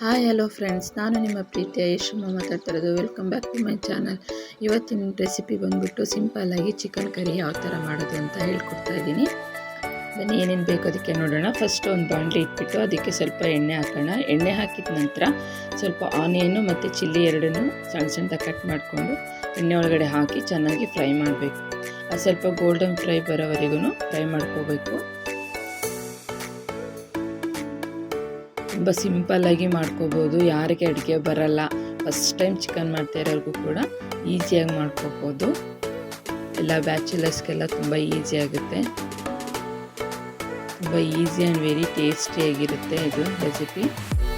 Hi, hello friends. ನಾನು ನಿಮ್ಮ ಪ್ರೀತಿಯ ಯಶಮ್ಮ ಮಾತಾಡ್ತಿರೋದು. Welcome back to my channel. ಇವತ್ತಿನ ರೆಸಿಪಿ ಬಂದುಬಿಟ್ಟು ಸಿಂಪಲ್ಲಾಗಿ ಚಿಕನ್ ಕರಿ ಯಾವ ಥರ ಮಾಡೋದು ಅಂತ ಹೇಳ್ಕೊಡ್ತಾ ಇದ್ದೀನಿ. ಬನ್ನಿ, ಏನೇನು ಬೇಕು ಅದಕ್ಕೆ ನೋಡೋಣ. ಫಸ್ಟ್ ಒಂದು ಬಾಣಲಿ ಇಟ್ಬಿಟ್ಟು ಅದಕ್ಕೆ ಸ್ವಲ್ಪ ಎಣ್ಣೆ ಹಾಕೋಣ. ಎಣ್ಣೆ ಹಾಕಿದ ನಂತರ ಸ್ವಲ್ಪ ಆನಿಯನ್ನು ಮತ್ತು ಚಿಲ್ಲಿ ಎರಡನ್ನೂ ಸಣ್ಣ ಸಣ್ಣದಾಗಿ ಕಟ್ ಮಾಡಿಕೊಂಡು ಎಣ್ಣೆ ಒಳಗಡೆ ಹಾಕಿ ಚೆನ್ನಾಗಿ ಫ್ರೈ ಮಾಡಬೇಕು. ಅದು ಸ್ವಲ್ಪ ಗೋಲ್ಡನ್ ಫ್ರೈ ಬರೋವರೆಗೂ ಫ್ರೈ ಮಾಡ್ಕೋಬೇಕು. ತುಂಬ ಸಿಂಪಲ್ಲಾಗಿ ಮಾಡ್ಕೋಬೋದು, ಯಾರಿಗೆ ಅಡುಗೆ ಬರಲ್ಲ ಫಸ್ಟ್ ಟೈಮ್ ಚಿಕನ್ ಮಾಡ್ತಾ ಇರೋರಿಗೂ ಕೂಡ ಈಸಿಯಾಗಿ ಮಾಡ್ಕೋಬೋದು. ಎಲ್ಲ ಬ್ಯಾಚುಲರ್ಸ್ಗೆಲ್ಲ ತುಂಬ ಈಸಿ ಆಗುತ್ತೆ. ತುಂಬ ಈಸಿ ಆ್ಯಂಡ್ ವೆರಿ ಟೇಸ್ಟಿಯಾಗಿರುತ್ತೆ ಇದು ರೆಸಿಪಿ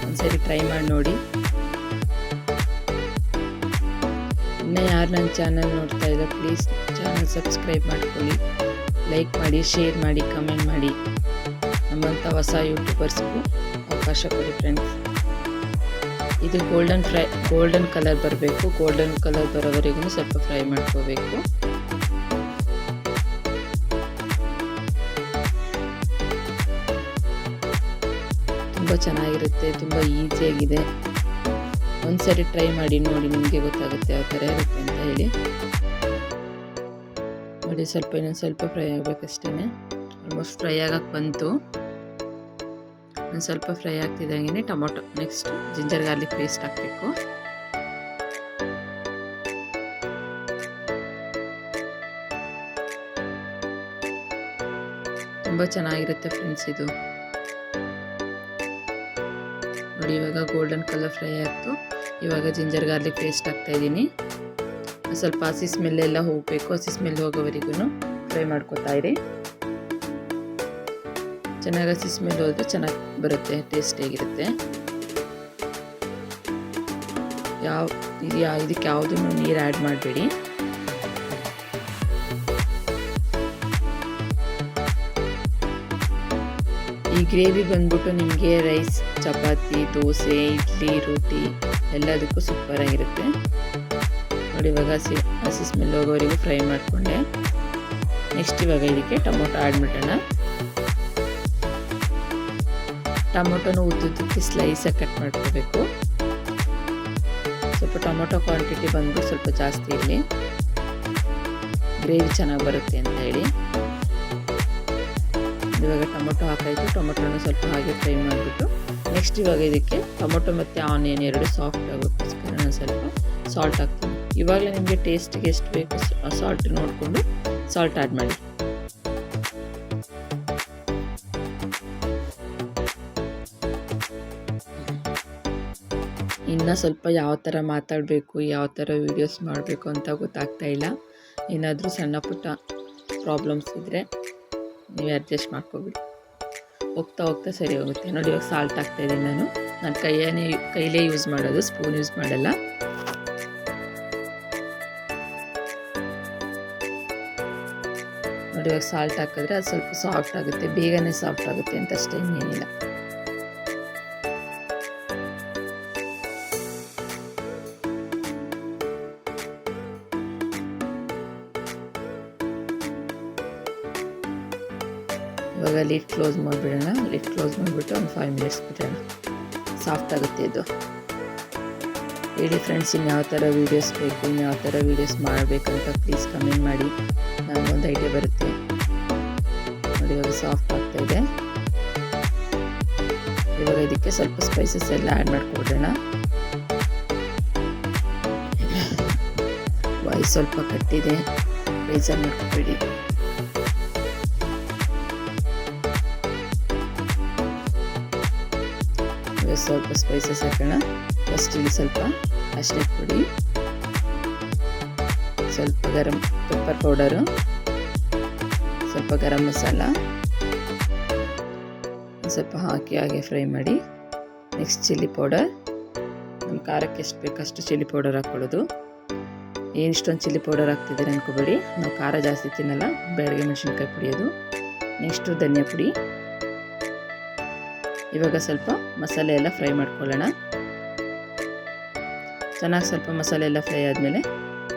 ಒಂದ್ಸರಿ ಟ್ರೈ ಮಾಡಿ ನೋಡಿ. ಇನ್ನೂ ಯಾರು ನನ್ನ ಚಾನಲ್ ನೋಡ್ತಾ ಇದ್ದ ಪ್ಲೀಸ್ ಚಾನಲ್ ಸಬ್ಸ್ಕ್ರೈಬ್ ಮಾಡ್ಕೊಳ್ಳಿ. ಲೈಕ್ ಮಾಡಿ ಶೇರ್ ಮಾಡಿ ಕಮೆಂಟ್ ಮಾಡಿ. ನಮ್ಮಂಥ ಹೊಸ ಯೂಟ್ಯೂಬರ್ಸ್ಗೂ ಅವಕಾಶ ಕೊಡಿ ಫ್ರೆಂಡ್ಸ್ ಇದು ಗೋಲ್ಡನ್ ಫ್ರೈ ಗೋಲ್ಡನ್ ಕಲರ್ ಬರಬೇಕು. ಗೋಲ್ಡನ್ ಕಲರ್ ಬರೋವರೆಗೂ ಸ್ವಲ್ಪ ಫ್ರೈ ಮಾಡ್ಕೋಬೇಕು. ತುಂಬ ಚೆನ್ನಾಗಿರುತ್ತೆ, ತುಂಬ ಈಸಿಯಾಗಿದೆ ಒಂದ್ಸರಿ ಟ್ರೈ ಮಾಡಿ ನೋಡಿ ನಿಮಗೆ ಗೊತ್ತಾಗುತ್ತೆ ಯಾವ ಥರ ಇರುತ್ತೆ ಅಂತ ಹೇಳಿ. ನೋಡಿ ಸ್ವಲ್ಪ ಇನ್ನೊಂದು ಸ್ವಲ್ಪ ಫ್ರೈ ಆಗಬೇಕಷ್ಟೇ ಆಲ್ಮೋಸ್ಟ್ ಫ್ರೈ ಆಗಕ್ಕೆ ಬಂತು. ಒಂದು ಸ್ವಲ್ಪ fry ಆಗ್ತಿದ್ದಂಗೆ tomato. Next ginger garlic paste ಹಾಕಬೇಕು. ತುಂಬ ಚೆನ್ನಾಗಿರುತ್ತೆ ಫ್ರೆಂಡ್ಸ್ ಇದು. ನೋಡಿ, ಇವಾಗ ಗೋಲ್ಡನ್ ಕಲರ್ ಫ್ರೈ ಆಯಿತು. ಇವಾಗ ಜಿಂಜರ್ ಗಾರ್ಲಿಕ್ ಪೇಸ್ಟ್ ಹಾಕ್ತಾ ಇದ್ದೀನಿ. ಸ್ವಲ್ಪ ಹಸಿ ಸ್ಮೆಲ್ ಎಲ್ಲ ಹೋಗಬೇಕು. ಹಸಿ ಸ್ಮೆಲ್ ಹೋಗೋವರೆಗೂ ಫ್ರೈ ಮಾಡ್ಕೋತಾ ಇರಿ. ಚೆನ್ನಾಗಿ ಹಸಿ ಸ್ಮೆಲ್ ಹೋದರೆ ಚೆನ್ನಾಗಿ ಬರುತ್ತೆ ಟೇಸ್ಟಿಯಾಗಿರುತ್ತೆ ಯಾವ, ಇದು ಇದಕ್ಕೆ ಯಾವುದನ್ನು ನೀರು ಆ್ಯಡ್ ಮಾಡಬೇಡಿ. ಈ ಗ್ರೇವಿ ಬಂದ್ಬಿಟ್ಟು ನಿಮಗೆ ರೈಸ್ ಚಪಾತಿ, ದೋಸೆ, ಇಡ್ಲಿ ರೋಟಿ ಎಲ್ಲದಕ್ಕೂ ಸೂಪರಾಗಿರುತ್ತೆ ನೋಡಿ ಇವಾಗ ಹಸಿ ಹಸಿ ಸ್ಮೆಲ್ ಹೋಗೋವರೆಗೂ ಫ್ರೈ ಮಾಡಿಕೊಂಡೆ. ನೆಕ್ಸ್ಟ್ ಇವಾಗ ಇದಕ್ಕೆ ಟೊಮೊಟೊ ಆ್ಯಡ್ ಮಾಡೋಣ. ಟೊಮೊಟೊನ ಉದ್ದುದ್ದಕ್ಕೆ ಸ್ಲೈಸಾಗಿ ಕಟ್ ಮಾಡ್ಕೋಬೇಕು. ಸ್ವಲ್ಪ ಟೊಮೊಟೊ ಕ್ವಾಂಟಿಟಿ ಬಂದು ಸ್ವಲ್ಪ ಜಾಸ್ತಿ ಇರಲಿ. ಗ್ರೇವಿ ಚೆನ್ನಾಗಿ ಬರುತ್ತೆ ಅಂತ ಹೇಳಿ. ಇವಾಗ ಟೊಮೊಟೊ ಹಾಕಾಯಿತು. ಟೊಮೊಟೊನ ಸ್ವಲ್ಪ ಹಾಗೆ ಫ್ರೈ ಮಾಡಿಬಿಟ್ಟು ನೆಕ್ಸ್ಟ್ ಇವಾಗ ಇದಕ್ಕೆ ಟೊಮೊಟೊ ಮತ್ತು ಆನಿಯನ್ ಎರಡು ಸಾಫ್ಟ್ ಆಗೋಕ್ಕೋಸ್ಕರ ನಾನು ಸ್ವಲ್ಪ ಸಾಲ್ಟ್ ಹಾಕ್ತೀನಿ. ಇವಾಗಲೇ ನಿಮಗೆ ಟೇಸ್ಟಿಗೆ ಎಷ್ಟು ಬೇಕು ಸಾಲ್ಟ್ ನೋಡಿಕೊಂಡು ಸಾಲ್ಟ್ ಆ್ಯಡ್ ಮಾಡಿ. ಇನ್ನು ಸ್ವಲ್ಪ ಯಾವ ಥರ ಮಾತಾಡಬೇಕು, ಯಾವ ಥರ ವೀಡಿಯೋಸ್ ಮಾಡಬೇಕು ಅಂತ ಗೊತ್ತಾಗ್ತಾ ಇಲ್ಲ. ಏನಾದರೂ ಸಣ್ಣ ಪುಟ್ಟ ಪ್ರಾಬ್ಲಮ್ಸ್ ಇದ್ದರೆ ನೀವು ಅಡ್ಜಸ್ಟ್ ಮಾಡ್ಕೊಬಿಡಿ. ಹೋಗ್ತಾ ಹೋಗ್ತಾ ಸರಿ ಹೋಗುತ್ತೆ. ನೋಡಿ ಇವಾಗ ಸಾಲ್ಟ್ ಹಾಕ್ತಾಯಿದ್ದೀನಿ ನಾನು. ನಾನು ಕೈಯೇ ಕೈಲೇ ಯೂಸ್ ಮಾಡೋದು ಸ್ಪೂನ್ ಯೂಸ್ ಮಾಡಲ್ಲ. ನೋಡಿ ಇವಾಗ ಸಾಲ್ಟ್ ಹಾಕಿದ್ರೆ ಅದು ಸ್ವಲ್ಪ ಸಾಫ್ಟ್ ಆಗುತ್ತೆ, ಬೇಗನೆ ಸಾಫ್ಟ್ ಆಗುತ್ತೆ ಅಂತ ಅಷ್ಟೇ ಇವಾಗ ಲಿಡ್ ಕ್ಲೋಸ್ ಮಾಡಿಬಿಡೋಣ. ಲಿಡ್ ಕ್ಲೋಸ್ ಮಾಡಿಬಿಟ್ಟು ಒಂದು ಫೈವ್ ಮಿನಿಟ್ಸ್ ಬಿಡೋಣ. ಸಾಫ್ಟ್ ಆಗುತ್ತೆ ಇದು. ಹೇಳಿ ಫ್ರೆಂಡ್ಸ್ ಇನ್ನು ಯಾವ ಥರ ವೀಡಿಯೋಸ್ ಬೇಕು ಇನ್ನು ಯಾವ ಥರ ವೀಡಿಯೋಸ್ ಮಾಡಬೇಕು ಅಂತ ಪ್ಲೀಸ್ ಕಮೆಂಟ್ ಮಾಡಿ ನನಗೊಂದು ಐಡಿಯಾ ಬರುತ್ತೆ. ನೋಡಿ, ಇವಾಗ ಸಾಫ್ಟ್ ಆಗ್ತಾ ಇದೆ. ಇವಾಗ ಇದಕ್ಕೆ ಸ್ವಲ್ಪ ಸ್ಪೈಸಸ್ ಎಲ್ಲ ಆ್ಯಡ್ ಮಾಡಿಕೊಡೋಣ. ವಾಯ್ಸ್ ಸ್ವಲ್ಪ ಕಟ್ಟಿದೆ. ಬೇಜಾರು ಮಾಡ್ಕೊಬೇಡಿ. ಸ್ವಲ್ಪ ಸ್ಪೈಸಸ್ ಹಾಕೋಣ. ಫಸ್ಟ್ ಇಲ್ಲಿ ಸ್ವಲ್ಪ ಅಷ್ಟೇ ಪುಡಿ, ಸ್ವಲ್ಪ ಗರಂ ಪೆಪ್ಪರ್ ಪೌಡರು ಸ್ವಲ್ಪ ಗರಂ ಮಸಾಲ ಸ್ವಲ್ಪ ಹಾಕಿ ಹಾಗೆ ಫ್ರೈ ಮಾಡಿ. ನೆಕ್ಸ್ಟ್ ಚಿಲ್ಲಿ ಪೌಡರ್ ನಮ್ಮ ಖಾರಕ್ಕೆ ಎಷ್ಟು ಬೇಕಷ್ಟು ಚಿಲ್ಲಿ ಪೌಡರ್ ಹಾಕ್ಕೊಳ್ಳೋದು ಏನು ಇಷ್ಟೊಂದು ಚಿಲ್ಲಿ ಪೌಡರ್ ಹಾಕ್ತಿದ್ದಾರೆ ಅನ್ಕೋಬೇಡಿ. ನಾವು ಖಾರ ಜಾಸ್ತಿ ತಿನ್ನಲ್ಲ ಬೆಳಗ್ಗೆ ಮೆಣಸಿನ್ಕಾಯಿ ಪುಡಿಯೋದು ನೆಕ್ಸ್ಟು ಧನಿಯಾ ಪುಡಿ. ಇವಾಗ ಸ್ವಲ್ಪ ಮಸಾಲೆ ಎಲ್ಲ ಫ್ರೈ ಮಾಡ್ಕೊಳ್ಳೋಣ. ಚೆನ್ನಾಗಿ ಸ್ವಲ್ಪ ಮಸಾಲೆ ಎಲ್ಲ ಫ್ರೈ ಆದಮೇಲೆ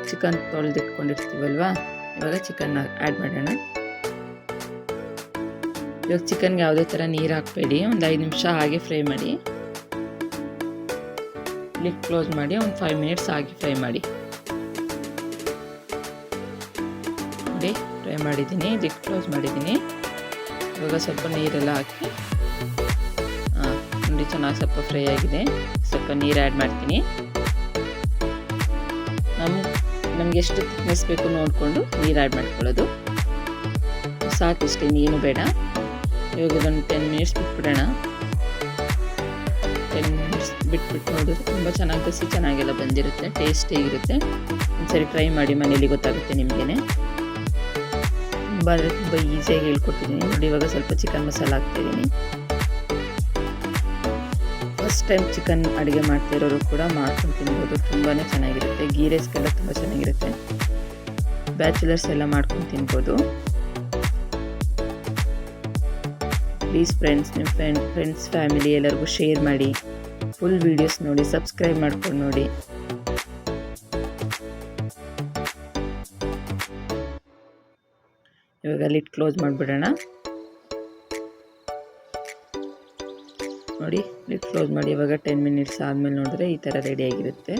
ಚಿಕನ್ ತೊಳೆದಿಟ್ಕೊಂಡಿರ್ತೀವಲ್ವಾ? ಇವಾಗ ಚಿಕನ್ನ ಆ್ಯಡ್ ಮಾಡೋಣ. ಇವಾಗ ಚಿಕನ್ಗೆ ಯಾವುದೇ ಥರ ನೀರು ಹಾಕಬೇಡಿ. ಒಂದು ಐದು ನಿಮಿಷ ಹಾಗೆ ಫ್ರೈ ಮಾಡಿ. ಲಿಡ್ ಕ್ಲೋಸ್ ಮಾಡಿ, ಒಂದು ಫೈವ್ ಮಿನಿಟ್ಸ್ ಹಾಗೆ ಫ್ರೈ ಮಾಡಿ. ಫ್ರೈ ಮಾಡಿದ್ದೀನಿ, ಲಿಡ್ ಕ್ಲೋಸ್ ಮಾಡಿದ್ದೀನಿ. ಇವಾಗ ಸ್ವಲ್ಪ ನೀರೆಲ್ಲ ಹಾಕಿ ನೋಡಿ ಚೆನ್ನಾಗಿ ಸ್ವಲ್ಪ ಫ್ರೈ ಆಗಿದೆ. ಸ್ವಲ್ಪ ನೀರು ಆ್ಯಡ್ ಮಾಡ್ತೀನಿ. ನಮ್ಮ ನಮ್ಗೆ ಎಷ್ಟು ಥಿಕ್ನೆಸ್ ಬೇಕು ನೋಡಿಕೊಂಡು ನೀರು ಆ್ಯಡ್ ಮಾಡ್ಕೊಳ್ಳೋದು. ಸಾಕಿಷ್ಟೇ ನೀನು ಬೇಡ. ಇವಾಗ ಇದೊಂದು ಟೆನ್ ಮಿನಿಟ್ಸ್ ಬಿಟ್ಬಿಡೋಣ. ಟೆನ್ ಮಿನಿಟ್ಸ್ ಬಿಟ್ಬಿಟ್ಟು ನೋಡಿದ್ರೆ ತುಂಬ ಚೆನ್ನಾಗಿ ಕಸಿ ಚೆನ್ನಾಗೆಲ್ಲ ಬಂದಿರುತ್ತೆ ಟೇಸ್ಟಿಯಾಗಿರುತ್ತೆ ಒಂದ್ಸರಿ ಟ್ರೈ ಮಾಡಿ ಮನೇಲಿ ಗೊತ್ತಾಗುತ್ತೆ ನಿಮಗೇ ತುಂಬ ಅಂದರೆ ತುಂಬ ಈಸಿಯಾಗಿ ಹೇಳ್ಕೊಟ್ಟಿದ್ದೀನಿ. ನೋಡಿ, ಇವಾಗ ಸ್ವಲ್ಪ ಚಿಕನ್ ಮಸಾಲ ಹಾಕ್ತಿದ್ದೀನಿ ಫಸ್ಟ್ ಟೈಮ್ ಚಿಕನ್ ಅಡುಗೆ ಮಾಡ್ತಿರೋರು ಕೂಡ ಮಾಡ್ಕೊಂಡು ತಿನ್ಬೋದು. ತುಂಬಾ ಚೆನ್ನಾಗಿರುತ್ತೆ. ಗೀ ರೈಸ್ಗೆಲ್ಲ ತುಂಬ ಚೆನ್ನಾಗಿರುತ್ತೆ. ಬ್ಯಾಚುಲರ್ಸ್ ಎಲ್ಲ ಮಾಡ್ಕೊಂಡು ತಿನ್ಬೋದು. ಪ್ಲೀಸ್ ಫ್ರೆಂಡ್ಸ್ ನಿಮ್ಮ ಫ್ರೆಂಡ್ ಫ್ರೆಂಡ್ಸ್ ಫ್ಯಾಮಿಲಿ ಎಲ್ಲರಿಗೂ ಶೇರ್ ಮಾಡಿ. ಫುಲ್ ವೀಡಿಯೋಸ್ ನೋಡಿ ಸಬ್ಸ್ಕ್ರೈಬ್ ಮಾಡ್ಕೊಂಡು ನೋಡಿ. ಇವಾಗ ಲಿಟ್ ಕ್ಲೋಸ್ ಮಾಡಿಬಿಡೋಣ. ನೋಡಿ ಲಿಟ್ ಕ್ಲೋಸ್ ಮಾಡಿ, ಇವಾಗ ಟೆನ್ ಮಿನಿಟ್ಸ್ ಆದಮೇಲೆ ನೋಡಿದ್ರೆ ಈ ಥರ ರೆಡಿಯಾಗಿರುತ್ತೆ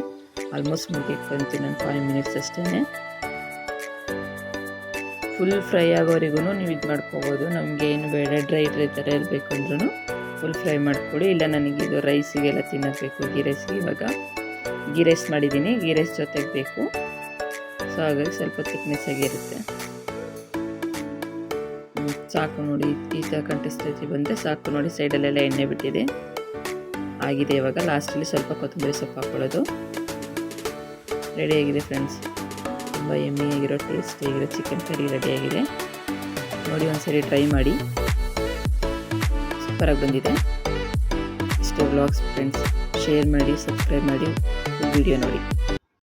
ಆಲ್ಮೋಸ್ಟ್ ಮುಗಿಕೊಂತೀನಿ ನಾನು ಫೈವ್ ಮಿನಿಟ್ಸ್ ಅಷ್ಟೇ ಫುಲ್ ಫ್ರೈ ಆಗೋವರೆಗೂ ನೀವು ಇದು ಮಾಡ್ಕೋಬೋದು. ನಮಗೆ ಏನು ಬೇಡ ಡ್ರೈ ಡ್ರೈ ಥರ ಇರಬೇಕು ಅಂದ್ರೂ ಫುಲ್ ಫ್ರೈ ಮಾಡಿಕೊಡಿ. ಇಲ್ಲ ನನಗೆ ಇದು ರೈಸಿಗೆಲ್ಲ ತಿನ್ನಬೇಕು ಗೀ ರೈಸ್ಗೆ ಇವಾಗ ಗೀ ರೈಸ್ ಮಾಡಿದ್ದೀನಿ. ಗೀ ರೈಸ್ ಜೊತೆಗೆ ಬೇಕು. ಸೊ ಹಾಗಾಗಿ ಸ್ವಲ್ಪ ಥಿಕ್ನೆಸ್ ಆಗಿರುತ್ತೆ ಸಾಕು ನೋಡಿ, ಈ ಥರ ಕಂಠಸ್ಥಿತಿ ಬಂದರೆ ಸಾಕು ನೋಡಿ, ಸೈಡಲ್ಲೆಲ್ಲ ಎಣ್ಣೆ ಬಿಟ್ಟಿದೆ. ಆಗಿದೆ ಇವಾಗ ಲಾಸ್ಟಲ್ಲಿ ಸ್ವಲ್ಪ ಕೊತ್ತಂಬರಿ ಸೊಪ್ಪು ಹಾಕ್ಕೊಳ್ಳೋದು ರೆಡಿಯಾಗಿದೆ ಫ್ರೆಂಡ್ಸ್ ತುಂಬ ಎಮ್ಮಿಯಾಗಿರೋ ಟೇಸ್ಟಿಯಾಗಿರೋ ಚಿಕನ್ ಕರಿ ರೆಡಿಯಾಗಿದೆ. ನೋಡಿ ಒಂದ್ಸರಿ ಟ್ರೈ ಮಾಡಿ. ಸೂಪರಾಗಿ ಬಂದಿದೆ. ಇಷ್ಟೇ ವ್ಲಾಗ್ಸ್ ಫ್ರೆಂಡ್ಸ್ ಶೇರ್ ಮಾಡಿ ಸಬ್ಸ್ಕ್ರೈಬ್ ಮಾಡಿ ವಿಡಿಯೋ ನೋಡಿ.